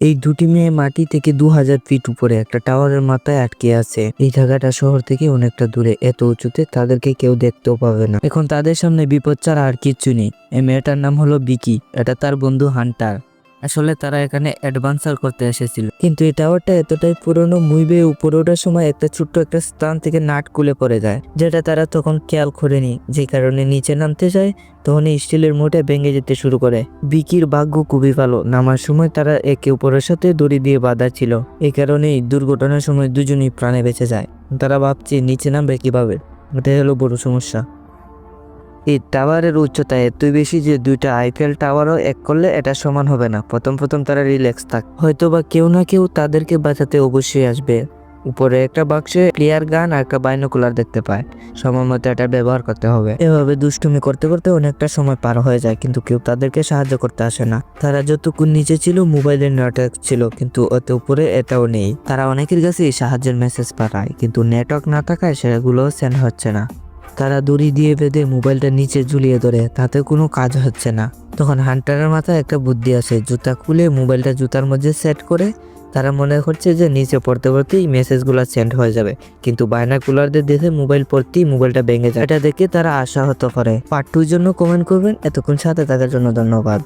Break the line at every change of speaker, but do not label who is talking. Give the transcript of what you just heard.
এই দুটি মেয়ে মাটি থেকে দু হাজার ফিট উপরে একটা টাওয়ারের মাথায় আটকে আছে। এই জায়গাটা শহর থেকে অনেকটা দূরে। এত উঁচুতে তাদেরকে কেউ দেখতেও পাবে না। এখন তাদের সামনে বিপদ ছাড়া আর কিচ্ছু নেই। এই মেয়েটার নাম হলো বিকি এটা তার বন্ধু হান্টার। আসলে তারা এখানে অ্যাডভান্সার করতে এসেছিল। কিন্তু এই টাওয়ারটা এতটাই পুরনো মুইবে উপরে ওঠার সময় একটা ছোট্ট একটা স্থান থেকে নাট খুলে পড়ে যায়, যেটা তারা তখন খেয়াল করেনি। যে কারণে নিচে নামতে যায়, তখন স্টিলের মোটে ভেঙে যেতে শুরু করে। বিকির ভাগ্য খুবই ভালো, নামার সময় তারা একে অপরের সাথে দড়ি দিয়ে বাঁধা ছিল। এই কারণেই দুর্ঘটনার সময় দুজনই প্রাণে বেঁচে যায়। তারা ভাবছে, নিচে নামবে কীভাবে? এটাই হলো বড় সমস্যা। এই টাওয়ারের উচ্চতা এতই বেশি যে দুইটা আইফেল টাওয়ারও এক করলে এটা সমান হবে না। প্রথম প্রথম তারা রিল্যাক্স থাক। হয়তো বা কেউ না কেউ তাদেরকে বাঁচাতে অবশ্যই আসবে। উপরে একটা বাক্সে ক্লিয়ার গান আর একটা বাইনোকুলার দেখতে পায়। সময় মতো এটা ব্যবহার করতে হবে। এভাবে দুষ্টুমি করতে করতে অনেকটা সময় পার হয়ে যায়, কিন্তু কেউ তাদেরকে সাহায্য করতে আসে না। তারা যতক্ষণ নিচে ছিল মোবাইলের নেটওয়ার্ক ছিল, কিন্তু অত উপরে এটাও নেই। তারা অনেকের কাছেই সাহায্যের মেসেজ পাঠায়, কিন্তু নেটওয়ার্ক না থাকায় সেগুলো সেন্ড হচ্ছে না। তারা দড়ি দিয়ে বেঁধে মোবাইলটা নিচে ঝুলিয়ে ধরে, তাতে কোনো কাজ হচ্ছে না। তখন হান্টারের মাথায় একটা বুদ্ধি আসে, জুতা খুলে মোবাইলটা জুতার মধ্যে সেট করে তারা মনে করছে যে নিচে পড়তে পড়তেই মেসেজগুলো সেন্ড হয়ে যাবে। কিন্তু বায়নাকুলারদের দেখে মোবাইল পড়তেই মোবাইলটা ভেঙে যায়। এটা দেখে তারা আশাহত করে। পার্ট টুর জন্য কমেন্ট করবেন। এতক্ষণ সাথে থাকার জন্য ধন্যবাদ।